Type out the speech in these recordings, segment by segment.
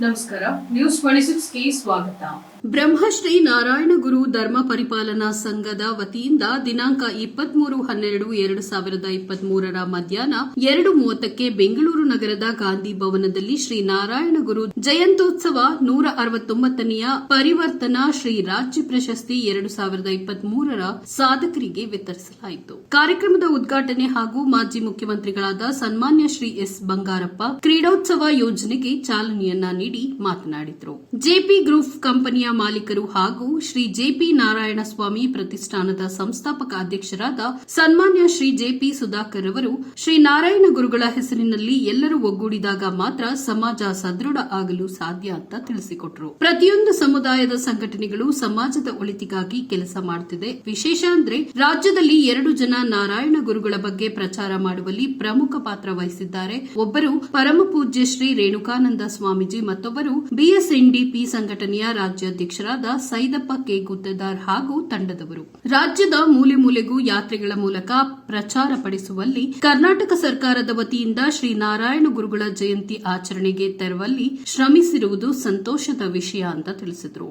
ನಮಸ್ಕಾರ. News twenty ಸಿಕ್ಸ್ಗೆ ಸ್ವಾಗತ. ಬ್ರಹ್ಮಶ್ರೀ ನಾರಾಯಣ ಗುರು ಧರ್ಮ ಪರಿಪಾಲನಾ ಸಂಘದ ವತಿಯಿಂದ ದಿನಾಂಕ ಇಪ್ಪತ್ಮೂರು ಹನ್ನೆರಡು ಎರಡು ಸಾವಿರದ ಇಪ್ಪತ್ಮೂರರ ಮಧ್ಯಾಹ್ನ ಎರಡು ಮೂವತ್ತಕ್ಕೆ ಬೆಂಗಳೂರು ನಗರದ ಗಾಂಧಿ ಭವನದಲ್ಲಿ ಶ್ರೀ ನಾರಾಯಣ ಗುರು ಜಯಂತ್ಯೋತ್ಸವ ನೂರ ಅರವತ್ತೊಂಬತ್ತನೆಯ ಪರಿವರ್ತನಾ ಶ್ರೀ ರಾಜ್ಯ ಪ್ರಶಸ್ತಿ ಎರಡು ಸಾವಿರದ ಇಪ್ಪತ್ಮೂರರ ಸಾಧಕರಿಗೆ ವಿತರಿಸಲಾಯಿತು. ಕಾರ್ಯಕ್ರಮದ ಉದ್ಘಾಟನೆ ಹಾಗೂ ಮಾಜಿ ಮುಖ್ಯಮಂತ್ರಿಗಳಾದ ಸನ್ಮಾನ್ಯ ಶ್ರೀ ಎಸ್ ಬಂಗಾರಪ್ಪ ಕ್ರೀಡೋತ್ಸವ ಯೋಜನೆಗೆ ಚಾಲನೆಯನ್ನ ನೀಡಿ ಮಾತನಾಡಿದರು. ಜೆಪಿ ಗ್ರೂಪ್ ಕಂಪನಿಯ ಮಾಲೀಕರು ಹಾಗೂ ಶ್ರೀ ಜೆಪಿ ನಾರಾಯಣ ಸ್ವಾಮಿ ಪ್ರತಿಷ್ಠಾನದ ಸಂಸ್ಥಾಪಕ ಅಧ್ಯಕ್ಷರಾದ ಸನ್ಮಾನ್ಯ ಶ್ರೀ ಜೆಪಿ ಸುಧಾಕರ್ ಅವರು ಶ್ರೀ ನಾರಾಯಣ ಗುರುಗಳ ಹೆಸರಿನಲ್ಲಿ ಎಲ್ಲರೂ ಒಗ್ಗೂಡಿದಾಗ ಮಾತ್ರ ಸಮಾಜ ಸದೃಢ ಆಗಲು ಸಾಧ್ಯ ಅಂತ ತಿಳಿಸಿಕೊಟ್ರು. ಪ್ರತಿಯೊಂದು ಸಮುದಾಯದ ಸಂಘಟನೆಗಳು ಸಮಾಜದ ಒಳಿತಿಗಾಗಿ ಕೆಲಸ ಮಾಡುತ್ತಿದೆ ವಿಶೇಷ ಅಂದ್ರೆ ರಾಜ್ಯದಲ್ಲಿ ಎರಡು ಜನ ನಾರಾಯಣ ಗುರುಗಳ ಬಗ್ಗೆ ಪ್ರಚಾರ ಮಾಡುವಲ್ಲಿ ಪ್ರಮುಖ ಪಾತ್ರ ವಹಿಸಿದ್ದಾರೆ. ಒಬ್ಬರು ಪರಮ ಪೂಜ್ಯ ಶ್ರೀ ರೇಣುಕಾನಂದ ಸ್ವಾಮೀಜಿ ಮತ್ತೊಬ್ಬರು ಬಿಎಸ್ಎನ್ಡಿಪಿ ಸಂಘಟನೆಯ ರಾಜ್ಯಾಧ್ಯಕ್ಷರಾದ ಸೈದಪ್ಪ ಕೆ. ಗುದ್ದೆದಾರ್ ಹಾಗೂ ತಂಡದವರು. ರಾಜ್ಯದ ಮೂಲೆ ಮೂಲೆಗೂ ಯಾತ್ರೆಗಳ ಮೂಲಕ ಪ್ರಚಾರ ಪಡಿಸುವಲ್ಲಿ ಕರ್ನಾಟಕ ಸರ್ಕಾರದ ವತಿಯಿಂದ ಶ್ರೀ ನಾರಾಯಣ ಗುರುಗಳ ಜಯಂತಿ ಆಚರಣೆಗೆ ತೆರವಲ್ಲಿ ಶ್ರಮಿಸಿರುವುದು ಸಂತೋಷದ ವಿಷಯ ಅಂತ ತಿಳಿಸಿದರು.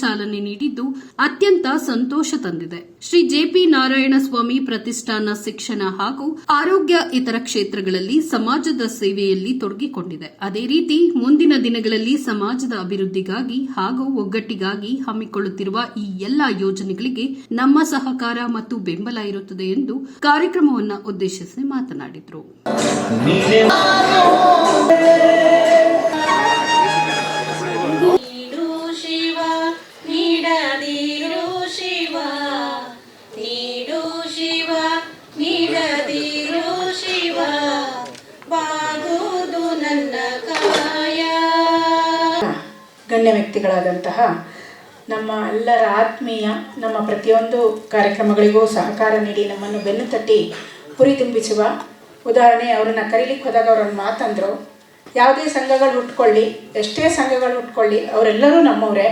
ಚಾಲನೆ ನೀಡಿದ್ದು ಅತ್ಯಂತ ಸಂತೋಷ ತಂದಿದೆ. ಶ್ರೀ ಜೆಪಿ ನಾರಾಯಣ ಸ್ವಾಮಿ ಪ್ರತಿಷ್ಠಾನ, ಶಿಕ್ಷಣ ಹಾಗೂ ಆರೋಗ್ಯ ಇತರ ಕ್ಷೇತ್ರಗಳಲ್ಲಿ ಸಮಾಜದ ಸೇವೆಯಲ್ಲಿ ತೊಡಗಿಕೊಂಡಿದೆ. ಅದೇ ರೀತಿ ಮುಂದಿನ ದಿನಗಳಲ್ಲಿ ಸಮಾಜದ ಅಭಿವೃದ್ಧಿಗಾಗಿ ಹಾಗೂ ಒಗ್ಗಟ್ಟಿಗಾಗಿ ಹಮ್ಮಿಕೊಳ್ಳುತ್ತಿರುವ ಈ ಎಲ್ಲಾ ಯೋಜನೆಗಳಿಗೆ ನಮ್ಮ ಸಹಕಾರ ಮತ್ತು ಬೆಂಬಲ ಇರುತ್ತದೆ ಎಂದು ಕಾರ್ಯಕ್ರಮವನ್ನು ಉದ್ದೇಶಿಸಿ ಮಾತನಾಡಿದರು. ಗಣ್ಯ ವ್ಯಕ್ತಿಗಳಾದಂತಹ ನಮ್ಮ ಎಲ್ಲರ ಆತ್ಮೀಯ, ನಮ್ಮ ಪ್ರತಿಯೊಂದು ಕಾರ್ಯಕ್ರಮಗಳಿಗೂ ಸಹಕಾರ ನೀಡಿ ನಮ್ಮನ್ನು ಬೆನ್ನು ತಟ್ಟಿ ಪುರಿ ತುಂಬಿಸುವ ಉದಾಹರಣೆ, ಅವರನ್ನು ಕರೀಲಿಕ್ಕೆ ಹೋದಾಗ ಅವರನ್ನು ಮಾತಂದರು, ಯಾವುದೇ ಸಂಘಗಳು ಹುಟ್ಕೊಳ್ಳಿ ಎಷ್ಟೇ ಸಂಘಗಳು ಹುಟ್ಕೊಳ್ಳಿ ಅವರೆಲ್ಲರೂ ನಮ್ಮವರೇ.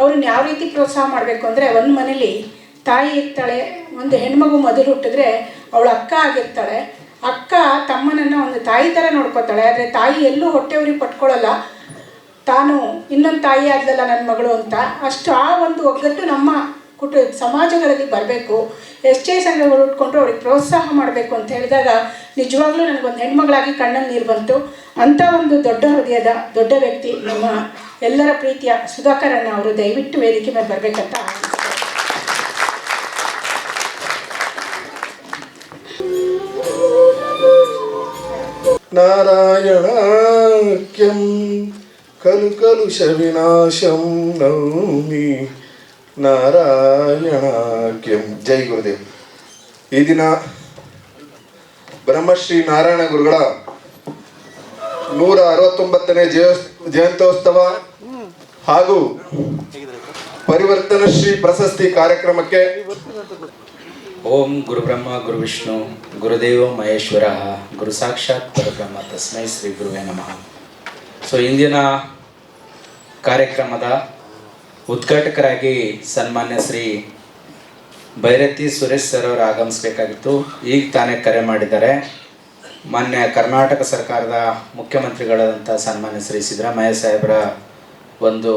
ಅವ್ರನ್ನ ಯಾವ ರೀತಿ ಪ್ರೋತ್ಸಾಹ ಮಾಡಬೇಕು ಅಂದರೆ ಒಂದು ಮನೇಲಿ ತಾಯಿ ಇರ್ತಾಳೆ, ಒಂದು ಹೆಣ್ಮಗು ಮೊದಲು ಹುಟ್ಟಿದ್ರೆ ಅವಳು ಅಕ್ಕ ಆಗಿರ್ತಾಳೆ. ಅಕ್ಕ ತಮ್ಮನನ್ನು ಒಂದು ತಾಯಿ ಥರ ನೋಡ್ಕೋತಾಳೆ ಆದರೆ ತಾಯಿ ಎಲ್ಲೂ ಹೊಟ್ಟೆ ಉರಿ ಪಟ್ಕೊಳ್ಳಲ್ಲ. ತಾನು ಇನ್ನೊಂದು ತಾಯಿ ಆದ್ಲಲ್ಲ ನನ್ನ ಮಗಳು ಅಂತ, ಅಷ್ಟು ಆ ಒಂದು ಒಗ್ಗಟ್ಟು ನಮ್ಮ ಕುಟ, ಸಮಾಜಗಳಲ್ಲಿ ಬರಬೇಕು. ಎಷ್ಟೇ ಸಂಘಗಳು ಉಟ್ಕೊಂಡ್ರು ಅವ್ರಿಗೆ ಪ್ರೋತ್ಸಾಹ ಮಾಡಬೇಕು ಅಂತ ಹೇಳಿದಾಗ ನಿಜವಾಗ್ಲೂ ನನಗೊಂದು ಹೆಣ್ಮಗಳಾಗಿ ಕಣ್ಣಲ್ಲಿ ನೀರು ಬಂತು. ಅಂಥ ಒಂದು ದೊಡ್ಡ ಹೃದಯದ ದೊಡ್ಡ ವ್ಯಕ್ತಿ ನಮ್ಮ ಎಲ್ಲರ ಪ್ರೀತಿಯ ಸುಧಾಕರಣ್ಣ ಅವರು ದಯವಿಟ್ಟು ವೇದಿಕೆ ಮೇಲೆ ಬರಬೇಕಂತ ನಾರಾಯಣ ಖಲು ಕಲುಷವಿನಾಶಂ ನೌಮಿ ನಾರಾಯಣಾಖ್ಯಂ ಜೈ ಗುರುದೇವ್. ಈ ದಿನ ಬ್ರಹ್ಮಶ್ರೀ ನಾರಾಯಣ ಗುರುಗಳ ನೂರ ಅರವತ್ತೊಂಬತ್ತನೇ ಜಯ ಜಯಂತ್ಯೋತ್ಸವ ಹಾಗೂ ಪರಿವರ್ತನಶ್ರೀ ಪ್ರಶಸ್ತಿ ಕಾರ್ಯಕ್ರಮಕ್ಕೆ ಓಂ ಗುರುಬ್ರಹ್ಮ ಗುರುವಿಷ್ಣು ಗುರುದೇವ ಮಹೇಶ್ವರ, ಗುರು ಸಾಕ್ಷಾತ್ ಪರಬ್ರಹ್ಮ. ತಸ್ಮೈ ಶ್ರೀ ಗುರುವೇ ನಮಃ. ಸೊ ಇಂದಿನ ಕಾರ್ಯಕ್ರಮದ ಉದ್ಘಾಟಕರಾಗಿ ಸನ್ಮಾನ್ಯ ಶ್ರೀ ಭೈರತಿ ಸುರೇಶ್ ಸರ್ ಅವರು ಆಗಮಿಸಬೇಕಾಗಿತ್ತು. ಈಗ ತಾನೇ ಕರೆ ಮಾಡಿದ್ದಾರೆ. ಮಾನ್ಯ ಕರ್ನಾಟಕ ಸರ್ಕಾರದ ಮುಖ್ಯಮಂತ್ರಿಗಳಾದಂಥ ಸನ್ಮಾನ್ಯ ಶ್ರೀ ಸಿದ್ದರಾಮಯ್ಯ ಸಾಹೇಬರ ಒಂದು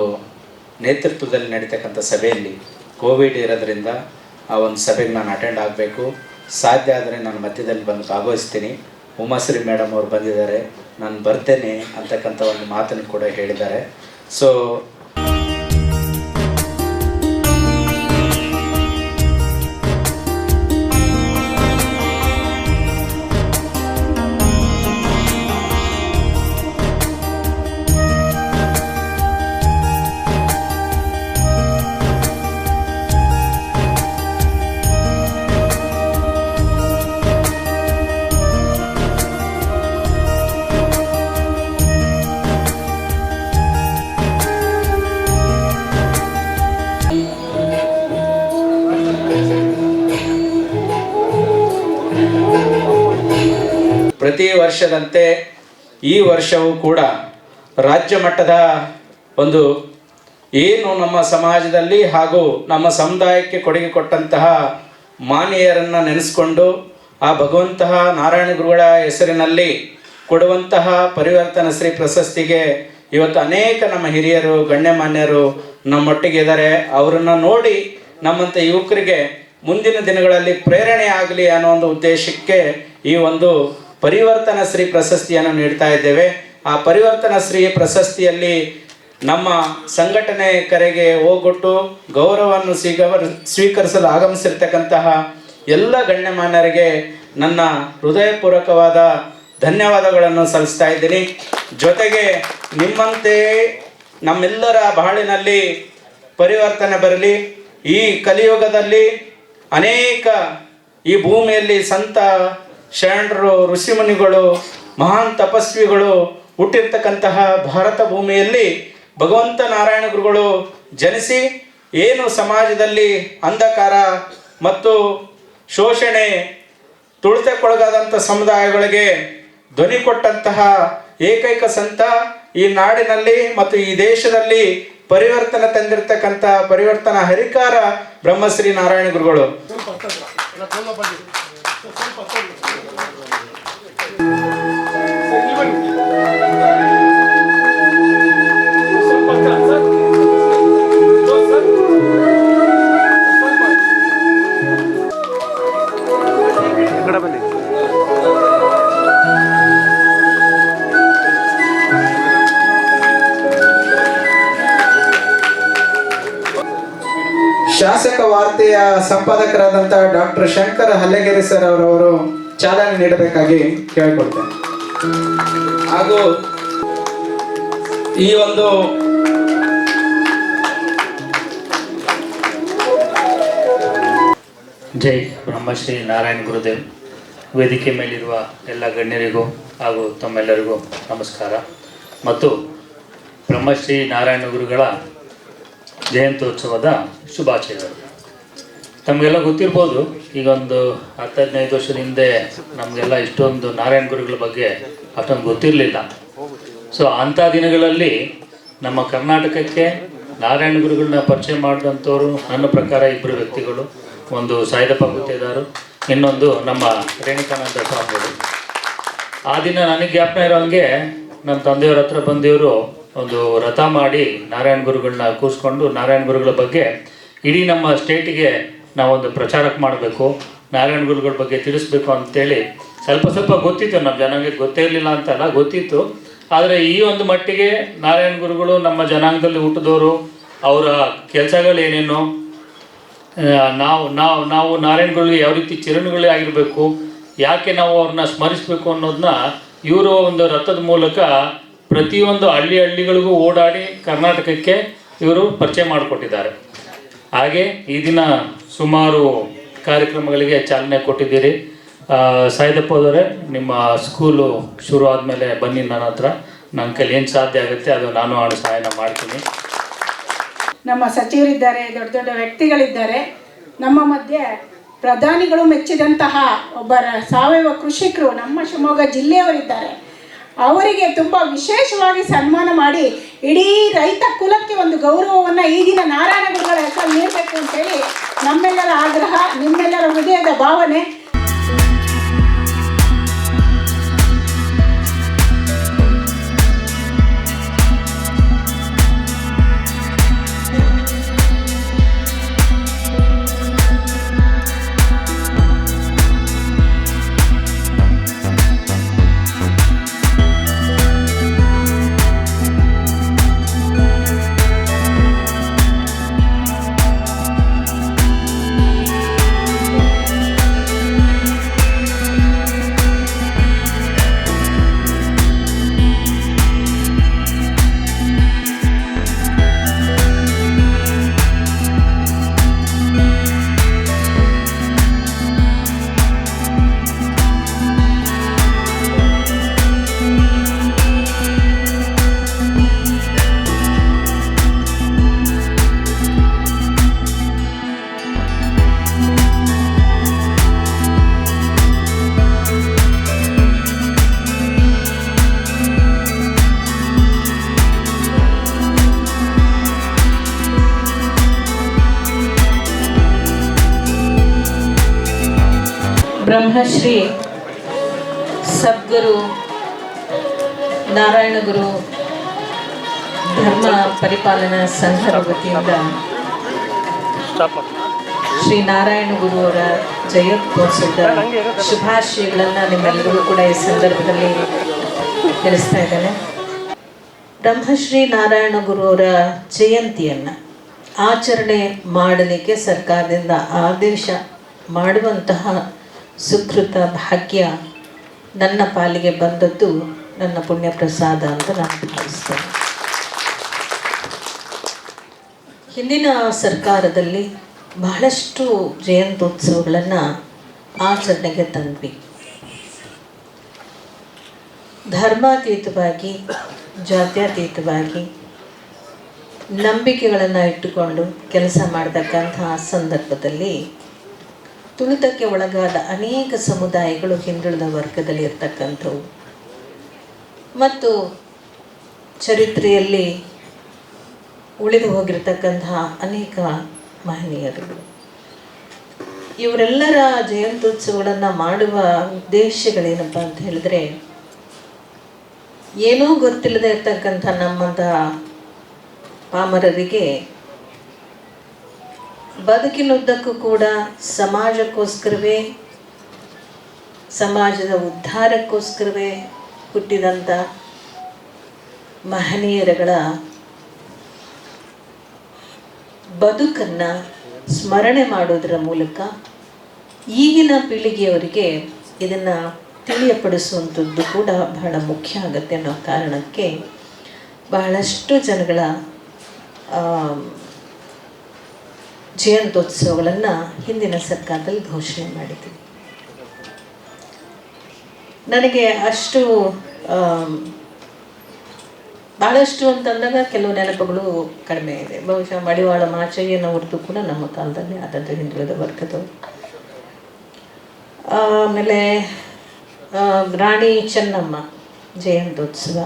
ನೇತೃತ್ವದಲ್ಲಿ ನಡೀತಕ್ಕಂಥ ಸಭೆಯಲ್ಲಿ ಕೋವಿಡ್ ಇರೋದ್ರಿಂದ ಆ ಒಂದು ಸಭೆಗೆ ನಾನು ಅಟೆಂಡ್ ಆಗಬೇಕು. ಸಾಧ್ಯ ಆದರೆ ನಾನು ಮಧ್ಯದಲ್ಲಿ ಬಂದು ಭಾಗವಹಿಸ್ತೀನಿ. ಉಮಾಶ್ರೀ ಮೇಡಮ್ ಅವರು ಬಂದಿದ್ದಾರೆ. ನಾನು ಬರ್ತೇನೆ ಅಂತಕ್ಕಂಥ ಒಂದು ಮಾತನ್ನು ಕೂಡ ಹೇಳಿದ್ದಾರೆ. ಸೊ ಪ್ರತಿ ವರ್ಷದಂತೆ ಈ ವರ್ಷವೂ ಕೂಡ ರಾಜ್ಯ ಮಟ್ಟದ ಒಂದು ಏನು ನಮ್ಮ ಸಮಾಜದಲ್ಲಿ ಹಾಗೂ ನಮ್ಮ ಸಮುದಾಯಕ್ಕೆ ಕೊಡುಗೆ ಕೊಟ್ಟಂತಹ ಮಾನೀಯರನ್ನು ನೆನೆಸ್ಕೊಂಡು ಆ ಭಗವಂತಹ ನಾರಾಯಣ ಗುರುಗಳ ಹೆಸರಿನಲ್ಲಿ ಕೊಡುವಂತಹ ಪರಿವರ್ತನ ಶ್ರೀ ಪ್ರಶಸ್ತಿಗೆ ಇವತ್ತು ಅನೇಕ ನಮ್ಮ ಹಿರಿಯರು, ಗಣ್ಯಮಾನ್ಯರು ನಮ್ಮೊಟ್ಟಿಗೆ ಇದ್ದಾರೆ. ಅವರನ್ನು ನೋಡಿ ನಮ್ಮಂಥ ಯುವಕರಿಗೆ ಮುಂದಿನ ದಿನಗಳಲ್ಲಿ ಪ್ರೇರಣೆ ಆಗಲಿ ಅನ್ನೋ ಒಂದು ಉದ್ದೇಶಕ್ಕೆ ಈ ಒಂದು ಪರಿವರ್ತನ ಶ್ರೀ ಪ್ರಶಸ್ತಿಯನ್ನು ನೀಡ್ತಾ ಇದ್ದೇವೆ. ಆ ಪರಿವರ್ತನ ಶ್ರೀ ಪ್ರಶಸ್ತಿಯಲ್ಲಿ ನಮ್ಮ ಸಂಘಟನೆ ಕರೆಗೆ ಹೋಗೊಟ್ಟು ಗೌರವವನ್ನು ಸ್ವೀಕರ, ಸ್ವೀಕರಿಸಲು ಆಗಮಿಸಿರ್ತಕ್ಕಂತಹ ಎಲ್ಲ ಗಣ್ಯಮಾನ್ಯರಿಗೆ ನನ್ನ ಹೃದಯಪೂರ್ವಕವಾದ ಧನ್ಯವಾದಗಳನ್ನು ಸಲ್ಲಿಸ್ತಾ ಇದ್ದೀನಿ. ಜೊತೆಗೆ ನಿಮ್ಮಂತೆ ನಮ್ಮೆಲ್ಲರ ಬಾಳಿನಲ್ಲಿ ಪರಿವರ್ತನೆ ಬರಲಿ. ಈ ಕಲಿಯುಗದಲ್ಲಿ ಅನೇಕ ಈ ಭೂಮಿಯಲ್ಲಿ ಸಂತ ಶರಣರು ಋಷಿಮುನಿಗಳು ಮಹಾನ್ ತಪಸ್ವಿಗಳು ಹುಟ್ಟಿರ್ತಕ್ಕಂತಹ ಭಾರತ ಭೂಮಿಯಲ್ಲಿ ಭಗವಂತ ನಾರಾಯಣ ಗುರುಗಳು ಜನಿಸಿ ಏನು ಸಮಾಜದಲ್ಲಿ ಅಂಧಕಾರ ಮತ್ತು ಶೋಷಣೆ ತುಳಿತಕ್ಕೊಳಗಾದಂಥ ಸಮುದಾಯಗಳಿಗೆ ಧ್ವನಿ ಕೊಟ್ಟಂತಹ ಏಕೈಕ ಸಂತ ಈ ನಾಡಿನಲ್ಲಿ ಮತ್ತು ಈ ದೇಶದಲ್ಲಿ ಪರಿವರ್ತನೆ ತಂದಿರತಕ್ಕಂಥ ಪರಿವರ್ತನ ಹರಿಕಾರ ಬ್ರಹ್ಮಶ್ರೀ ನಾರಾಯಣ ಗುರುಗಳು ಶಾಸಕ ವಾರ್ತೆಯ ಸಂಪಾದಕರಾದಂತಹ ಡಾಕ್ಟರ್ ಶಂಕರ ಹಲ್ಲೆಗೆರೆ ಸರ್ ಅವರವರು ಚಾಲನೆ ನೀಡಬೇಕಾಗಿ ಕೇಳಿಕೊಳ್ತೇನೆ. ಹಾಗೂ ಈ ಒಂದು ಜೈ ಬ್ರಹ್ಮಶ್ರೀ ನಾರಾಯಣ ಗುರುದೇವ್. ವೇದಿಕೆ ಮೇಲಿರುವ ಎಲ್ಲ ಗಣ್ಯರಿಗೂ ಹಾಗೂ ತಮ್ಮೆಲ್ಲರಿಗೂ ನಮಸ್ಕಾರ. ಮತ್ತು ಬ್ರಹ್ಮಶ್ರೀ ನಾರಾಯಣ ಗುರುಗಳ ಜಯಂತ್ಯೋತ್ಸವದ ಶುಭಾಶಯಗಳು. ತಮಗೆಲ್ಲ ಗೊತ್ತಿರ್ಬೋದು, ಈಗ ಒಂದು ಹತ್ತು ಹದಿನೈದು ವರ್ಷದ ಹಿಂದೆ ನಮಗೆಲ್ಲ ಇಷ್ಟೊಂದು ನಾರಾಯಣ ಗುರುಗಳ ಬಗ್ಗೆ ಅಷ್ಟೊಂದು ಗೊತ್ತಿರಲಿಲ್ಲ. ಸೊ ಅಂಥ ದಿನಗಳಲ್ಲಿ ನಮ್ಮ ಕರ್ನಾಟಕಕ್ಕೆ ನಾರಾಯಣ ಗುರುಗಳನ್ನ ಪರಿಚಯ ಮಾಡಿದಂಥವ್ರು ನನ್ನ ಪ್ರಕಾರ ಇಬ್ಬರು ವ್ಯಕ್ತಿಗಳು, ಒಂದು ಸಾಯಿದಪ್ಪ ಗುತ್ತೇದಾರು, ಇನ್ನೊಂದು ನಮ್ಮ ರೇಣುಕಾನಂದ ಸ್ವಾಮಿಗಳು. ಆ ದಿನ ನನಗೆ ಜ್ಞಾಪನ ಇರೋ ಹಂಗೆ ನಮ್ಮ ತಂದೆಯವ್ರ ಹತ್ರ ಬಂದಿವರು ಒಂದು ರಥ ಮಾಡಿ ನಾರಾಯಣ ಗುರುಗಳನ್ನ ಕೂರಿಸ್ಕೊಂಡು ನಾರಾಯಣ ಗುರುಗಳ ಬಗ್ಗೆ ಇಡೀ ನಮ್ಮ ಸ್ಟೇಟಿಗೆ ನಾವೊಂದು ಪ್ರಚಾರಕ್ಕೆ ಮಾಡಬೇಕು, ನಾರಾಯಣ ಗುರುಗಳ ಬಗ್ಗೆ ತಿಳಿಸ್ಬೇಕು ಅಂತೇಳಿ ಸ್ವಲ್ಪ ಸ್ವಲ್ಪ ಗೊತ್ತಿತ್ತು ನಮ್ಮ ಜನಾಂಗಕ್ಕೆ ಗೊತ್ತೇ ಇರಲಿಲ್ಲ ಅಂತಲ್ಲ ಗೊತ್ತಿತ್ತು. ಆದರೆ ಈ ಒಂದು ಮಟ್ಟಿಗೆ ನಾರಾಯಣ ಗುರುಗಳು ನಮ್ಮ ಜನಾಂಗದಲ್ಲಿ ಹುಟ್ಟಿದವರು, ಅವರ ಕೆಲಸಗಳೇನೇನು ನಾವು ನಾವು ನಾವು ನಾರಾಯಣ ಗುರುಗಳು ಯಾವ ರೀತಿ ಚಿರಣಗಳೇ ಆಗಿರಬೇಕು, ಯಾಕೆ ನಾವು ಅವ್ರನ್ನ ಸ್ಮರಿಸಬೇಕು ಅನ್ನೋದನ್ನ ಇವರು ಒಂದು ರಥದ ಮೂಲಕ ಪ್ರತಿಯೊಂದು ಹಳ್ಳಿ ಹಳ್ಳಿಗಳಿಗೂ ಓಡಾಡಿ ಕರ್ನಾಟಕಕ್ಕೆ ಇವರು ಪರಿಚಯ ಮಾಡಿಕೊಟ್ಟಿದ್ದಾರೆ. ಹಾಗೆ ಈ ದಿನ ಸುಮಾರು ಕಾರ್ಯಕ್ರಮಗಳಿಗೆ ಚಾಲನೆ ಕೊಟ್ಟಿದ್ದೀರಿ. ಆ, ಸಾಯಿದಪ್ಪ ಅವರೇ ನಿಮ್ಮ ಸ್ಕೂಲು ಶುರು ಆದಮೇಲೆ ಬನ್ನಿ ನನ್ನ ಹತ್ರ. ನನ್ನ ಕೈಲಿ ಏನು ಸಾಧ್ಯ ಆಗುತ್ತೆ ಅದು ನಾನು ಹಣ ಸಹಾಯ ಮಾಡ್ತೀನಿ. ನಮ್ಮ ಸಚಿವರಿದ್ದಾರೆ ದೊಡ್ಡ ದೊಡ್ಡ ವ್ಯಕ್ತಿಗಳಿದ್ದಾರೆ. ನಮ್ಮ ಮಧ್ಯೆ ಪ್ರಧಾನಿಗಳು ಮೆಚ್ಚಿದಂತಹ ಒಬ್ಬರ ಸಾವಯವ ಕೃಷಿಕರು ನಮ್ಮ ಶಿವಮೊಗ್ಗ ಜಿಲ್ಲೆಯವರಿದ್ದಾರೆ. ಅವರಿಗೆ ತುಂಬ ವಿಶೇಷವಾಗಿ ಸನ್ಮಾನ ಮಾಡಿ ಇಡೀ ರೈತ ಕುಲಕ್ಕೆ ಒಂದು ಗೌರವವನ್ನು ಈಗಿನ ನಾರಾಯಣ ಗುರುಗಳ ಹೆಸರು ನೀಡಬೇಕು ಅಂತೇಳಿ ನಮ್ಮೆಲ್ಲರ ಆಗ್ರಹ, ನಿಮ್ಮೆಲ್ಲರ ಹೃದಯದ ಭಾವನೆ. ಬ್ರಹ್ಮಶ್ರೀ ಸದ್ಗುರು ನಾರಾಯಣಗುರು ಧರ್ಮ ಪರಿಪಾಲನಾ ಸಂಘದ ವತಿಯಿಂದ ಶ್ರೀ ನಾರಾಯಣ ಗುರು ಅವರ ಜಯೋತ್ಸವದ ಶುಭಾಶಯಗಳನ್ನು ನಿಮ್ಮೆಲ್ಲರಿಗೂ ಕೂಡ ಈ ಸಂದರ್ಭದಲ್ಲಿ ತಿಳಿಸ್ತಾ ಇದ್ದೇನೆ. ಬ್ರಹ್ಮಶ್ರೀ ನಾರಾಯಣ ಗುರು ಅವರ ಜಯಂತಿಯನ್ನು ಆಚರಣೆ ಮಾಡಲಿಕ್ಕೆ ಸರ್ಕಾರದಿಂದ ಆದೇಶ ಮಾಡುವಂತಹ ಸುಕೃತ ಭಾಗ್ಯ ನನ್ನ ಪಾಲಿಗೆ ಬಂದದ್ದು ನನ್ನ ಪುಣ್ಯ ಪ್ರಸಾದ ಅಂತ ನಾನು ಭಾವಿಸ್ತೇನೆ. ಹಿಂದಿನ ಸರ್ಕಾರದಲ್ಲಿ ಬಹಳಷ್ಟು ಜಯಂತ್ಯೋತ್ಸವಗಳನ್ನು ಆಚರಣೆಗೆ ತಂದ್ವಿ. ಧರ್ಮಾತೀತವಾಗಿ, ಜಾತ್ಯತೀತವಾಗಿ ನಂಬಿಕೆಗಳನ್ನು ಇಟ್ಟುಕೊಂಡು ಕೆಲಸ ಮಾಡತಕ್ಕಂತಹ ಸಂದರ್ಭದಲ್ಲಿ ತುಳಿತಕ್ಕೆ ಒಳಗಾದ ಅನೇಕ ಸಮುದಾಯಗಳು ಹಿಂದುಳಿದ ವರ್ಗದಲ್ಲಿ ಇರ್ತಕ್ಕಂಥವು. ಮತ್ತು ಚರಿತ್ರೆಯಲ್ಲಿ ಉಳಿದು ಹೋಗಿರ್ತಕ್ಕಂತಹ ಅನೇಕ ಮಹನೀಯರು ಇವರೆಲ್ಲರ ಜಯಂತ್ಯುತ್ಸವಗಳನ್ನು ಮಾಡುವ ಉದ್ದೇಶಗಳೇನಪ್ಪ ಅಂತ ಹೇಳಿದ್ರೆ, ಏನೂ ಗೊತ್ತಿಲ್ಲದೆ ಇರ್ತಕ್ಕಂಥ ನಮ್ಮಂತಹ ಪಾಮರರಿಗೆ ಬದುಕಿನುದ್ದಕ್ಕೂ ಕೂಡ ಸಮಾಜಕ್ಕೋಸ್ಕರವೇ, ಸಮಾಜದ ಉದ್ಧಾರಕ್ಕೋಸ್ಕರವೇ ಹುಟ್ಟಿದಂಥ ಮಹನೀಯರಗಳ ಬದುಕನ್ನು ಸ್ಮರಣೆ ಮಾಡೋದರ ಮೂಲಕ ಈಗಿನ ಪೀಳಿಗೆಯವರಿಗೆ ಇದನ್ನು ತಿಳಿಯಪಡಿಸುವಂಥದ್ದು ಕೂಡ ಬಹಳ ಮುಖ್ಯ ಆಗುತ್ತೆ ಅನ್ನೋ ಕಾರಣಕ್ಕೆ ಬಹಳಷ್ಟು ಜನಗಳ ಜಯಂತ್ಯೋತ್ಸವಗಳನ್ನು ಹಿಂದಿನ ಸರ್ಕಾರದಲ್ಲಿ ಘೋಷಣೆ ಮಾಡಿದ್ದೀವಿ ನನಗೆ ಅಷ್ಟು ಭಾಳಷ್ಟು ಅಂತಂದಾಗ ಕೆಲವು ನೆನಪುಗಳು ಕಡಿಮೆ ಇದೆ. ಬಹುಶಃ ಮಡಿವಾಳ ಮಾಚಯ್ಯನವ್ರದ್ದು ಕೂಡ ನಮ್ಮ ಕಾಲದಲ್ಲಿ ಆದದ್ದು ಹಿಂದುಳಿದ ವರ್ಗದವರು ಆಮೇಲೆ ರಾಣಿ ಚೆನ್ನಮ್ಮ ಜಯಂತ್ಯೋತ್ಸವ.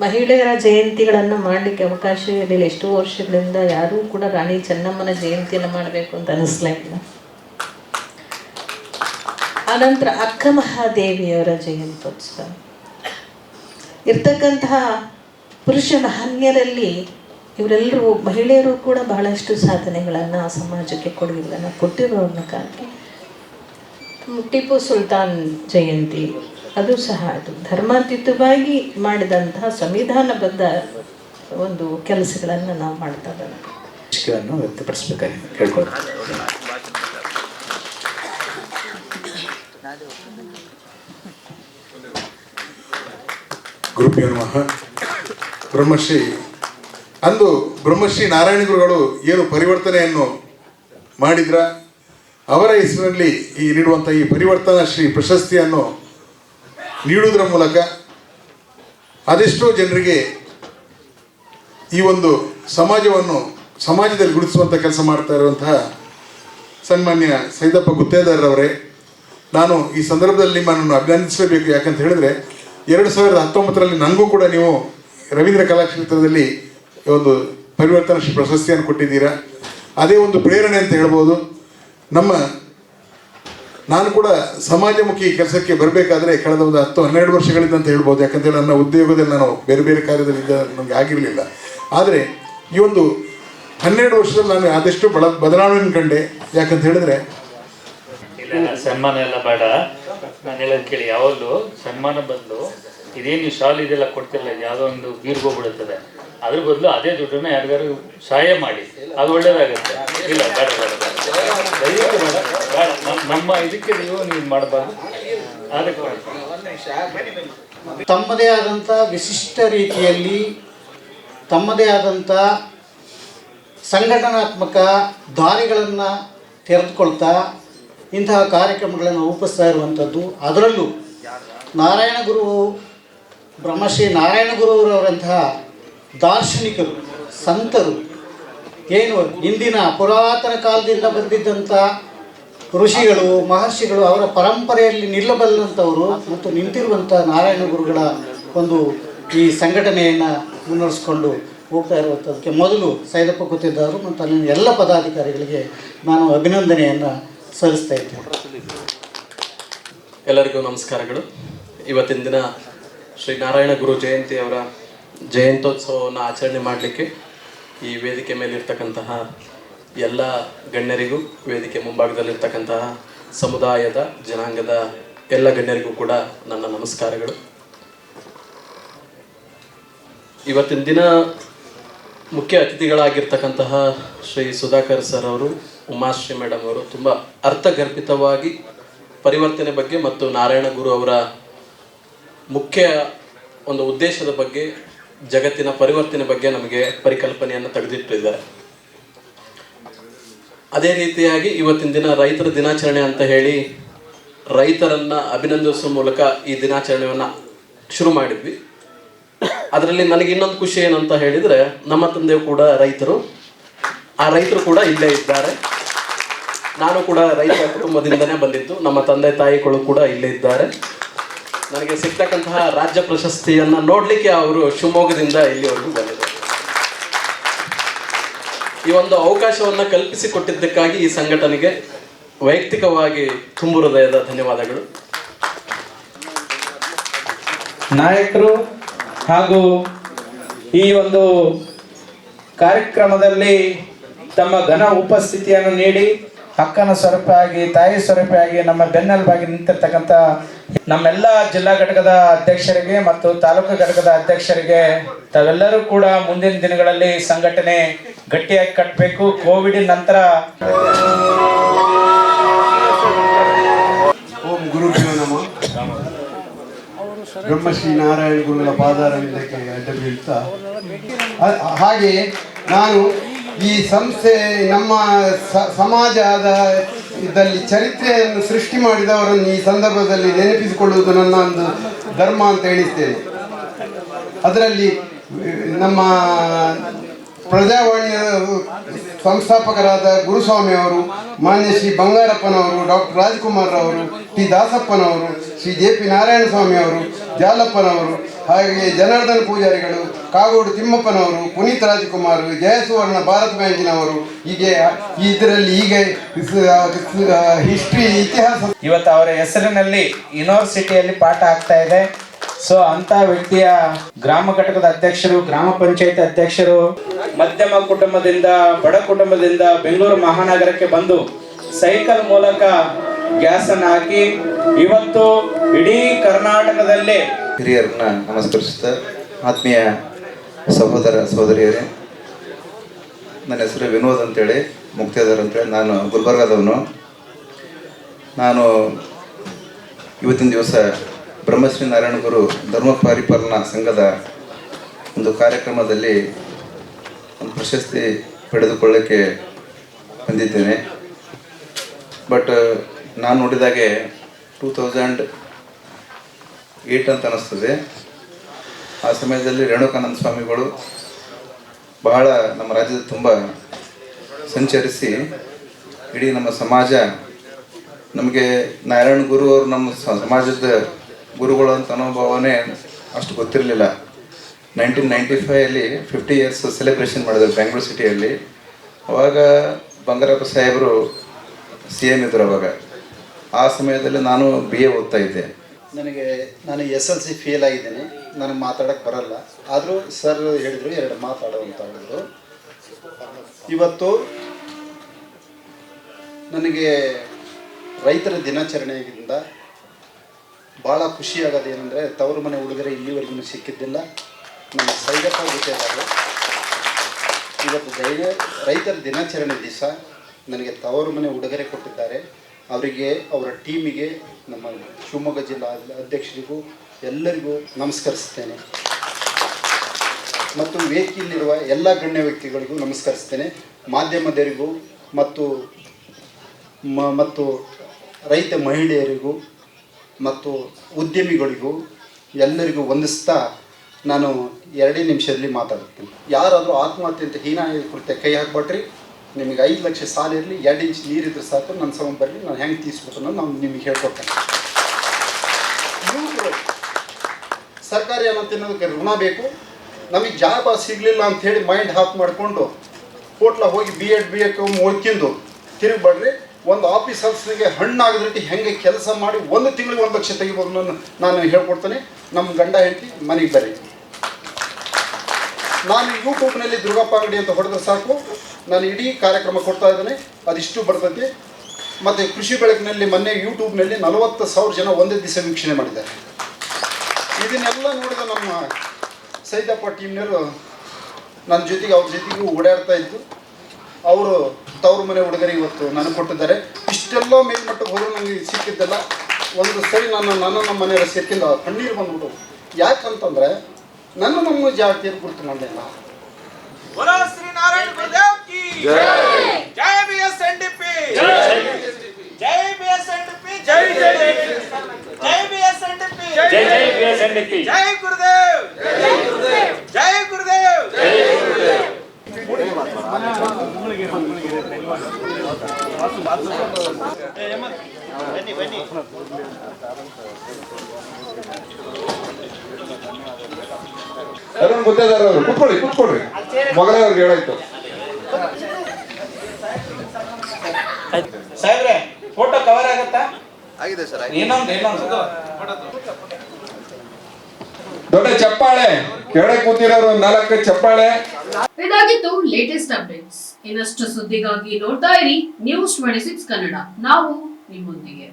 ಮಹಿಳೆಯರ ಜಯಂತಿಗಳನ್ನು ಮಾಡಲಿಕ್ಕೆ ಅವಕಾಶ ಇರಲಿಲ್ಲ. ಎಷ್ಟೋ ವರ್ಷಗಳಿಂದ ಯಾರೂ ಕೂಡ ರಾಣಿ ಚೆನ್ನಮ್ಮನ ಜಯಂತಿಯನ್ನು ಮಾಡಬೇಕು ಅಂತ ಅನಿಸ್ಲೇ ಇಲ್ಲ. ಆನಂತರ ಅಕ್ಕ ಮಹಾದೇವಿಯವರ ಜಯಂತ್ಯೋತ್ಸವ. ಇರ್ತಕ್ಕಂತಹ ಪುರುಷ ಮಹನ್ಯರಲ್ಲಿ ಇವರೆಲ್ಲರೂ, ಮಹಿಳೆಯರು ಕೂಡ ಬಹಳಷ್ಟು ಸಾಧನೆಗಳನ್ನು ಸಮಾಜಕ್ಕೆ ಕೊಡುಗೆಗಳನ್ನು ಕೊಟ್ಟಿರೋ ಕಾರಣಕ್ಕೆ ಟಿಪ್ಪು ಸುಲ್ತಾನ್ ಜಯಂತಿ. ಅದು ಸಹ ಅದು. ಧರ್ಮಾತೀತವಾಗಿ ಮಾಡಿದಂತಹ ಸಂವಿಧಾನಬದ್ಧ ಒಂದು ಕೆಲಸಗಳನ್ನು ನಾವು ಮಾಡ್ತಾ ಇದ್ದೇವೆ. ವ್ಯಕ್ತಪಡಿಸಬೇಕಾಗಿ ನಮಃ. ಬ್ರಹ್ಮಶ್ರೀ ಅಂದು ಬ್ರಹ್ಮಶ್ರೀ ನಾರಾಯಣ ಗುರುಗಳು ಏನು ಪರಿವರ್ತನೆಯನ್ನು ಮಾಡಿದ್ರ? ಅವರ ಹೆಸರಿನಲ್ಲಿ ಈ ನೀಡುವಂಥ ಈ ಪರಿವರ್ತನಾ ಶ್ರೀ ಪ್ರಶಸ್ತಿಯನ್ನು ನೀಡುವುದರ ಮೂಲಕ ಅದೆಷ್ಟೋ ಜನರಿಗೆ ಈ ಒಂದು ಸಮಾಜವನ್ನು ಸಮಾಜದಲ್ಲಿ ಗುರುತಿಸುವಂಥ ಕೆಲಸ ಮಾಡ್ತಾ ಇರುವಂತಹ ಸನ್ಮಾನ್ಯ ಸೈದಪ್ಪ ಗುತ್ತೇದಾರರವರೇ ನಾನು ಈ ಸಂದರ್ಭದಲ್ಲಿ ನಿಮ್ಮನ್ನು ಅಭಿನಂದಿಸಲೇಬೇಕು. ಯಾಕಂತ ಹೇಳಿದ್ರೆ ಎರಡು ಸಾವಿರದ ಹತ್ತೊಂಬತ್ತರಲ್ಲಿ ನನಗೂ ಕೂಡ ನೀವು ರವೀಂದ್ರ ಕಲಾಕ್ಷೇತ್ರದಲ್ಲಿ ಒಂದು ಪರಿವರ್ತನಾ ಪ್ರಶಸ್ತಿಯನ್ನು ಕೊಟ್ಟಿದ್ದೀರಾ. ಅದೇ ಒಂದು ಪ್ರೇರಣೆ ಅಂತ ಹೇಳ್ಬೋದು. ನಮ್ಮ ನಾನು ಕೂಡ ಸಮಾಜಮುಖಿ ಕೆಲಸಕ್ಕೆ ಬರಬೇಕಾದ್ರೆ ಕಳೆದ ಒಂದು ಹತ್ತು ಹನ್ನೆರಡು ವರ್ಷಗಳಿಂದ ಅಂತ ಹೇಳ್ಬೋದು. ಯಾಕಂತೇಳಿ ನನ್ನ ಉದ್ಯೋಗದಲ್ಲಿ ನಾನು ಬೇರೆ ಬೇರೆ ಕಾರ್ಯದಲ್ಲಿ ಇದ್ದ ನನಗೆ ಆಗಿರಲಿಲ್ಲ. ಆದರೆ ಈ ಒಂದು ಹನ್ನೆರಡು ವರ್ಷದಲ್ಲಿ ನಾನು ಆದಷ್ಟು ಬಳ ಬದಲಾವಣೆಯನ್ನು ಕಂಡೆ. ಯಾಕಂತ ಹೇಳಿದ್ರೆ ಸನ್ಮಾನ ಎಲ್ಲ ಬೇಡ. ನಾನು ಹೇಳೋದು ಕೇಳಿ ಯಾವಾಗಲೂ ಸನ್ಮಾನ ಬಂದು ಇದೇನು ಶಾಲೆ ಇದೆಲ್ಲ ಕೊಡ್ತಿರಲ್ಲ ಯಾವುದೋ ಒಂದು ಬೀರ್ಗೋಗ್ಬಿಡುತ್ತದೆ ಅದ್ರ ಬದಲು ಅದೇ ದುಡ್ಡನ್ನ ಯಾರಿಗಾರು ಸಹಾಯ ಮಾಡಿ. ಅದು ಒಳ್ಳೇದಾಗುತ್ತೆ. ಇಲ್ಲ ಬೇಡ ಬೇಡ. ನಮ್ಮ- ಇದಕ್ಕೆ ನೀವು ನೀವು ಮಾಡಬಾರ್ದು. ತಮ್ಮದೇ ಆದಂಥ ವಿಶಿಷ್ಟ ರೀತಿಯಲ್ಲಿ ತಮ್ಮದೇ ಆದಂಥ ಸಂಘಟನಾತ್ಮಕ ದಾರಿಗಳನ್ನು ತೆರೆದುಕೊಳ್ತಾ ಇಂತಹ ಕಾರ್ಯಕ್ರಮಗಳನ್ನು ರೂಪಿಸ್ತಾ ಇರುವಂಥದ್ದು. ಅದರಲ್ಲೂ ನಾರಾಯಣ ಗುರು, ಬ್ರಹ್ಮಶ್ರೀ ನಾರಾಯಣ ಗುರುವರವರಂತಹ ದಾರ್ಶನಿಕರು, ಸಂತರು ಏನು ಹಿಂದಿನ ಪುರಾತನ ಕಾಲದಿಂದ ಬಂದಿದ್ದಂಥ ಋಷಿಗಳು, ಮಹರ್ಷಿಗಳು ಅವರ ಪರಂಪರೆಯಲ್ಲಿ ನಿಲ್ಲಬಲ್ಲಂಥವರು ಮತ್ತು ನಿಂತಿರುವಂಥ ನಾರಾಯಣ ಗುರುಗಳ ಒಂದು ಈ ಸಂಘಟನೆಯನ್ನು ಮುನ್ನಡೆಸ್ಕೊಂಡು ಹೋಗ್ತಾ ಇರುವಂಥದ್ದಕ್ಕೆ ಮೊದಲು ಸೈದಪ್ಪ ಕೂತಿದ್ದವರು ಮತ್ತು ಅಲ್ಲಿನ ಎಲ್ಲ ಪದಾಧಿಕಾರಿಗಳಿಗೆ ನಾನು ಅಭಿನಂದನೆಯನ್ನು ಸಲ್ಲಿಸ್ತಾ ಇದ್ದೇನೆ. ಎಲ್ಲರಿಗೂ ನಮಸ್ಕಾರಗಳು. ಇವತ್ತಿನ ದಿನ ಶ್ರೀ ನಾರಾಯಣ ಗುರು ಜಯಂತಿ ಅವರ ಜಯಂತ್ಯೋತ್ಸವವನ್ನು ಆಚರಣೆ ಮಾಡಲಿಕ್ಕೆ ಈ ವೇದಿಕೆ ಮೇಲಿರ್ತಕ್ಕಂತಹ ಎಲ್ಲ ಗಣ್ಯರಿಗೂ ವೇದಿಕೆ ಮುಂಭಾಗದಲ್ಲಿರ್ತಕ್ಕಂತಹ ಸಮುದಾಯದ ಜನಾಂಗದ ಎಲ್ಲ ಗಣ್ಯರಿಗೂ ಕೂಡ ನನ್ನ ನಮಸ್ಕಾರಗಳು. ಇವತ್ತಿನ ದಿನ ಮುಖ್ಯ ಅತಿಥಿಗಳಾಗಿರ್ತಕ್ಕಂತಹ ಶ್ರೀ ಸುಧಾಕರ್ ಸರ್ ಅವರು, ಉಮಾಶ್ರೀ ಮೇಡಮ್ ಅವರು ತುಂಬ ಅರ್ಥಗರ್ಭಿತವಾಗಿ ಪರಿವರ್ತನೆ ಬಗ್ಗೆ ಮತ್ತು ನಾರಾಯಣ ಗುರು ಅವರ ಮುಖ್ಯ ಒಂದು ಉದ್ದೇಶದ ಬಗ್ಗೆ ಜಗತ್ತಿನ ಪರಿವರ್ತನೆ ಬಗ್ಗೆ ನಮಗೆ ಪರಿಕಲ್ಪನೆಯನ್ನು ತೆಗೆದಿಟ್ಟಿದ್ದಾರೆ. ಅದೇ ರೀತಿಯಾಗಿ ಇವತ್ತಿನ ದಿನ ರೈತರ ದಿನಾಚರಣೆ ಅಂತ ಹೇಳಿ ರೈತರನ್ನ ಅಭಿನಂದಿಸುವ ಮೂಲಕ ಈ ದಿನಾಚರಣೆಯನ್ನು ಶುರು ಮಾಡಿದ್ವಿ. ಅದರಲ್ಲಿ ನನಗೆ ಇನ್ನೊಂದು ಖುಷಿ ಏನಂತ ಹೇಳಿದರೆ ನಮ್ಮ ತಂದೆ ಕೂಡ ರೈತರು. ಆ ರೈತರು ಕೂಡ ಇಲ್ಲೇ ಇದ್ದಾರೆ. ನಾನು ಕೂಡ ರೈತ ಕುಟುಂಬದಿಂದನೇ ಬಂದಿದ್ದು. ನಮ್ಮ ತಂದೆ ತಾಯಿಗಳು ಕೂಡ ಇಲ್ಲೇ ಇದ್ದಾರೆ. ನನಗೆ ಸಿಗ್ತಕ್ಕಂತಹ ರಾಜ್ಯ ಪ್ರಶಸ್ತಿಯನ್ನ ನೋಡಲಿಕ್ಕೆ ಅವರು ಶಿವಮೊಗ್ಗದಿಂದ ಇಲ್ಲಿವರೆಗೂ ಬಂದಿದ್ದಾರೆ. ಈ ಒಂದು ಅವಕಾಶವನ್ನ ಕಲ್ಪಿಸಿಕೊಟ್ಟಿದ್ದಕ್ಕಾಗಿ ಈ ಸಂಘಟನೆಗೆ ವೈಯಕ್ತಿಕವಾಗಿ ತುಂಬು ಹೃದಯದ ಧನ್ಯವಾದಗಳು. ನಾಯಕರು ಹಾಗೂ ಈ ಒಂದು ಕಾರ್ಯಕ್ರಮದಲ್ಲಿ ತಮ್ಮ ಘನ ಉಪಸ್ಥಿತಿಯನ್ನು ನೀಡಿ ಅಕ್ಕನ ಸ್ವರೂಪಿಯಾಗಿ, ತಾಯಿ ಸ್ವರೂಪಿಯಾಗಿ, ನಮ್ಮ ಬೆನ್ನೆಲುಬಾಗಿ ನಿಂತಿರ್ತಕ್ಕಂಥ ನಮ್ಮೆಲ್ಲ ಜಿಲ್ಲಾ ಘಟಕದ ಅಧ್ಯಕ್ಷರಿಗೆ ಮತ್ತು ತಾಲೂಕು ಘಟಕದ ಅಧ್ಯಕ್ಷರಿಗೆ ತಾವೆಲ್ಲರೂ ಕೂಡ ಮುಂದಿನ ದಿನಗಳಲ್ಲಿ ಸಂಘಟನೆ ಗಟ್ಟಿಯಾಗಿ ಕಟ್ಟಬೇಕು ಕೋವಿಡ್ ನಂತರ ಓಂ ಗುರು ಬ್ರಹ್ಮಶ್ರೀ ನಾರಾಯಣ ಗುರುಗಳ ಪಾದಾರ ಹಾಗೆ ನಾನು ಈ ಸಂಸ್ಥೆ ನಮ್ಮ ಸಮಾಜದ ಇದರಲ್ಲಿ ಚರಿತ್ರೆಯನ್ನು ಸೃಷ್ಟಿ ಮಾಡಿದವರನ್ನು ಈ ಸಂದರ್ಭದಲ್ಲಿ ನೆನಪಿಸಿಕೊಳ್ಳುವುದು ನನ್ನ ಒಂದು ಧರ್ಮ ಅಂತ ಹೇಳಿದ್ದೇನೆ ಅದರಲ್ಲಿ ನಮ್ಮ ಪ್ರಜಾವಾಣಿಯ ಸಂಸ್ಥಾಪಕರಾದ ಗುರುಸ್ವಾಮಿ ಅವರು, ಮಾನ್ಯ ಶ್ರೀ ಬಂಗಾರಪ್ಪನವರು, ಡಾಕ್ಟರ್ ರಾಜ್ಕುಮಾರ್ ಅವರು, ಟಿ ದಾಸಪ್ಪನವರು, ಶ್ರೀ ಜೆ ಪಿ ನಾರಾಯಣ ಸ್ವಾಮಿ ಅವರು, ಜಾಲಪ್ಪನವರು ಹಾಗೆ ಜನಾರ್ದನ ಪೂಜಾರಿಗಳು, ಕಾಗೋಡು ತಿಮ್ಮಪ್ಪನವರು, ಪುನೀತ್ ರಾಜ್ಕುಮಾರ್, ಜಯಸುವರ್ಣ ಭಾರತ್ ಬ್ಯಾಂಕಿನವರು, ಹೀಗೆ ಇದರಲ್ಲಿ ಹೀಗೆ ಹಿಸ್ಟ್ರಿ ಇತಿಹಾಸ. ಇವತ್ತು ಅವರ ಹೆಸರಿನಲ್ಲಿ ಯೂನಿವರ್ಸಿಟಿಯಲ್ಲಿ ಪಾಠ ಆಗ್ತಾ ಇದೆ. ಸೊ ಅಂತ ವ್ಯಕ್ತಿಯ ಗ್ರಾಮ ಘಟಕದ ಅಧ್ಯಕ್ಷರು, ಗ್ರಾಮ ಪಂಚಾಯತ್ ಅಧ್ಯಕ್ಷರು, ಮಧ್ಯಮ ಕುಟುಂಬದಿಂದ, ಬಡ ಕುಟುಂಬದಿಂದ ಬೆಂಗಳೂರು ಮಹಾನಗರಕ್ಕೆ ಬಂದು ಸೈಕಲ್ ಮೂಲಕ ಗ್ಯಾಸ್ ಅನ್ನು ಹಾಕಿ ಇವತ್ತು ಇಡೀ ಕರ್ನಾಟಕದಲ್ಲೇ ಹಿರಿಯರನ್ನ ನಮಸ್ಕರಿಸುತ್ತ ಆತ್ಮೀಯ ಸಹೋದರ ಸಹೋದರಿಯರೇ, ನನ್ನ ಹೆಸರು ವಿನೋದ್ ಅಂತೇಳಿ ಮುಕ್ತೇದಾರ್ ಅಂತೇಳಿ ನಾನು ಗುಲ್ಬರ್ಗಾದವನು. ನಾನು ಇವತ್ತಿನ ದಿವಸ ಬ್ರಹ್ಮಶ್ರೀ ನಾರಾಯಣ ಗುರು ಧರ್ಮ ಪರಿಪಾಲನಾ ಸಂಘದ ಒಂದು ಕಾರ್ಯಕ್ರಮದಲ್ಲಿ ಒಂದು ಪ್ರಶಸ್ತಿ ಪಡೆದುಕೊಳ್ಳಕ್ಕೆ ಬಂದಿದ್ದೇನೆ. ಬಟ್ ನಾನು ನೋಡಿದಾಗೆ ಟೂ ತೌಸಂಡ್ ಏಟ್ ಅಂತ ಅನ್ನಿಸ್ತದೆ ಆ ಸಮಯದಲ್ಲಿ ರೇಣುಕಾನಂದ ಸ್ವಾಮಿಗಳು ಬಹಳ ನಮ್ಮ ರಾಜ್ಯದ ತುಂಬ ಸಂಚರಿಸಿ ಇಡೀ ನಮ್ಮ ಸಮಾಜ, ನಮಗೆ ನಾರಾಯಣ ಗುರು ಅವರು ನಮ್ಮ ಸಮಾಜದ ಗುರುಗಳು ಅಂತ ಅನುಭವನೇ ಅಷ್ಟು ಗೊತ್ತಿರಲಿಲ್ಲ. ನೈನ್ಟೀನ್ ನೈಂಟಿ ಫೈವಲ್ಲಿ ಫಿಫ್ಟಿ ಇಯರ್ಸ್ ಸೆಲೆಬ್ರೇಷನ್ ಮಾಡಿದ್ರು ಬೆಂಗಳೂರು ಸಿಟಿಯಲ್ಲಿ ಅವಾಗ ಬಂಗಾರಪ್ಪ ಸಾಹೇಬರು ಸಿ ಎಂ ಇದ್ರು ಅವಾಗ. ಆ ಸಮಯದಲ್ಲಿ ನಾನು ಬಿ ಎ ಓದ್ತಾ ಇದ್ದೆ. ನನಗೆ, ನಾನು ಎಸ್ ಎಲ್ ಸಿ ಫೇಲ್ ಆಗಿದ್ದೇನೆ. ನನಗೆ ಮಾತಾಡೋಕ್ಕೆ ಬರಲ್ಲ. ಆದರೂ ಸರ್ ಹೇಳಿದರು, ಎರಡು ಮಾತಾಡು ಅಂತ ಹೇಳಿದ್ರು. ಇವತ್ತು ನನಗೆ ರೈತರ ದಿನಾಚರಣೆಯಿಂದ ಭಾಳ ಖುಷಿಯಾಗೋದು ಏನಂದರೆ, ತವರು ಮನೆ ಹುಡುಗರೆ ಇಲ್ಲಿವರೆಗೂ ಸಿಕ್ಕಿದ್ದಿಲ್ಲ. ನಮ್ಮ ಸೈಗಪ್ಪ ಜೊತೆ ಇದ್ದಾರೆ ಇವತ್ತು ದೈನ ರೈತರ ದಿನಾಚರಣೆ ದಿವಸ ನನಗೆ ತವರು ಮನೆ ಉಡುಗೊರೆ ಕೊಟ್ಟಿದ್ದಾರೆ. ಅವರಿಗೆ, ಅವರ ಟೀಮಿಗೆ, ನಮ್ಮ ಶಿವಮೊಗ್ಗ ಜಿಲ್ಲಾ ಅಧ್ಯಕ್ಷರಿಗೂ ಎಲ್ಲರಿಗೂ ನಮಸ್ಕರಿಸ್ತೇನೆ. ಮತ್ತು ವೇದಿಕೆಯಲ್ಲಿರುವ ಎಲ್ಲ ಗಣ್ಯ ವ್ಯಕ್ತಿಗಳಿಗೂ ನಮಸ್ಕರಿಸ್ತೇನೆ. ಮಾಧ್ಯಮದವರಿಗೂ ಮತ್ತು ಮತ್ತು ರೈತ ಮಹಿಳೆಯರಿಗೂ ಮತ್ತು ಉದ್ಯಮಿಗಳಿಗೂ ಎಲ್ಲರಿಗೂ ವಂದಿಸ್ತಾ ನಾನು ಎರಡೇ ನಿಮಿಷದಲ್ಲಿ ಮಾತಾಡ್ತೀನಿ. ಯಾರಾದರೂ ಆತ್ಮಹತ್ಯೆ ಅಂತ ಹೀನಾಯ ಕೃತ್ಯ ಕೈ ಹಾಕ್ಬಿಟ್ರಿ. ನಿಮಗೆ ಐದು ಲಕ್ಷ ಸಾಲ ಇರಲಿ, ಎರಡು ಇಂಚ್ ಇದ್ರೆ ಸಾಕು ನನ್ನ ಸಮ ಬರಲಿ, ನಾನು ಹೆಂಗೆ ತೀರಿಸ್ಬೇಕು ಅನ್ನೋದು ನಾನು ನಿಮಗೆ ಹೇಳ್ಕೊಡ್ತೇನೆ. ಸರ್ಕಾರ ಏನಂತ ಋಣ ಬೇಕು. ನಮಗೆ ಜಾಬ್ ಸಿಗಲಿಲ್ಲ ಅಂಥೇಳಿ ಮೈಂಡ್ ಹಾಫ್ ಮಾಡಿಕೊಂಡು ಹೋಟ್ಲ ಹೋಗಿ ಬಿ ಎಡ್ ಬಿ ಎಕ್ ಓದ್ಕೊಂಡು ತಿರುಗಬೇಡ್ರಿ. ಒಂದು ಆಫೀಸರ್ಸ್ನಿಗೆ ಹಣ್ಣಾಗದ್ರಟ್ಟಿ ಹೆಂಗೆ ಕೆಲಸ ಮಾಡಿ ಒಂದು ತಿಂಗಳಿಗೆ ಒಂದು ಲಕ್ಷ ತೆಗಿಬೋದು ನಾನು ನಾನು ಹೇಳ್ಕೊಡ್ತೇನೆ. ನಮ್ಮ ಗಂಡ ಹೆಂಡತಿ, ಮನೆಗೆ ಬರೀ ನಾನು ಯೂಟ್ಯೂಬ್ನಲ್ಲಿ ದುರ್ಗಪ್ಪ ಅಂಗಡಿ ಅಂತ ಹೊಡೆದ್ರೆ ಸಾಕು. ನಾನು ಇಡೀ ಕಾರ್ಯಕ್ರಮ ಕೊಡ್ತಾ ಇದ್ದೇನೆ. ಅದಿಷ್ಟು ಬರ್ತೈತಿ. ಮತ್ತು ಕೃಷಿ ಬೆಳಕಿನಲ್ಲಿ ಮೊನ್ನೆ ಯೂಟ್ಯೂಬ್ನಲ್ಲಿ ನಲವತ್ತು ಸಾವಿರ ಜನ ಒಂದೇ ದಿವಸ ವೀಕ್ಷಣೆ ಮಾಡಿದ್ದಾರೆ. ಇದನ್ನೆಲ್ಲ ನೋಡಿದ ನಮ್ಮ ಸೈದಪ್ಪ ಟೀಮ್ನವರು ನನ್ನ ಜೊತೆಗೆ ಅವ್ರ ಜೊತೆಗೂ ಓಡಾಡ್ತಾ ಇದ್ದು, ಅವರು ತವ್ರ ಮನೆ ಹುಡುಗರು ಇವತ್ತು ನನಗೆ ಕೊಟ್ಟಿದ್ದಾರೆ. ಇಷ್ಟೆಲ್ಲ ಮೇಲ್ಮಟ್ಟಕ್ಕೆ ಹೋದರೂ ನನಗೆ ಸಿಕ್ಕಿದ್ದೆಲ್ಲ ಒಂದು ಸರಿ ನಾನು ನನ್ನ ನಮ್ಮ ಮನೆಯವ್ರ ಸೇರ್ಕಿಂದ ಕಣ್ಣೀರು ಬಂದ್ಬಿಟ್ಟು ಯಾಕಂತಂದರೆ ನನ್ನ ನಮ್ಮ ಜಾತಿಯನ್ನು ಗುರುತು ಮಾಡಲಿಲ್ಲ. ಜೈ B S N D P ಜೈ B S N D P ಜೈ ಜೈ ಜೈ B S N D P ಜೈ ಜೈ B S N D P ಜೈ ಗುರುದೇವ್. ಜೈ ಗುರುದೇವ್. ಜೈ ಗುರುದೇವ್. ಅರುಣ್ ಗುತ್ತೇದಾರ್ ಅವರು ಕುತ್ಕೊಳ್ಳಿ ಕುತ್ಕೊಳ್ರಿ ಮೊಗಲೇ ಅವ್ರಿಗೆ ಹೇಳಾಯ್ತು ಸಾಹೇಬ್ರೆ ಫೋಟೋ ಕವರ್ ಆಗತ್ತಾ ಆಗಿದೆ ಸರ್ ಇನ್ನೊಂದು ಇನ್ನೊಂದು. ದೊಡ್ಡ ಚಪ್ಪಾಳೆ ಕೆಳಗೆ ಕೂತಿರೋರು ಒಂದ್ ನಾಲ್ಕು ಚಪ್ಪಾಳೆ. ಇದಾಗಿತ್ತು ಲೇಟೆಸ್ಟ್ ಅಪ್ಡೇಟ್ಸ್ ಇನ್ನಷ್ಟು ಸುದ್ದಿಗಾಗಿ ನೋಡ್ತಾ ಇರಿ ನ್ಯೂಸ್ ಟ್ವೆಂಟಿ ಸಿಕ್ಸ್ ಕನ್ನಡ ನಾವು ನಿಮ್ಮೊಂದಿಗೆ.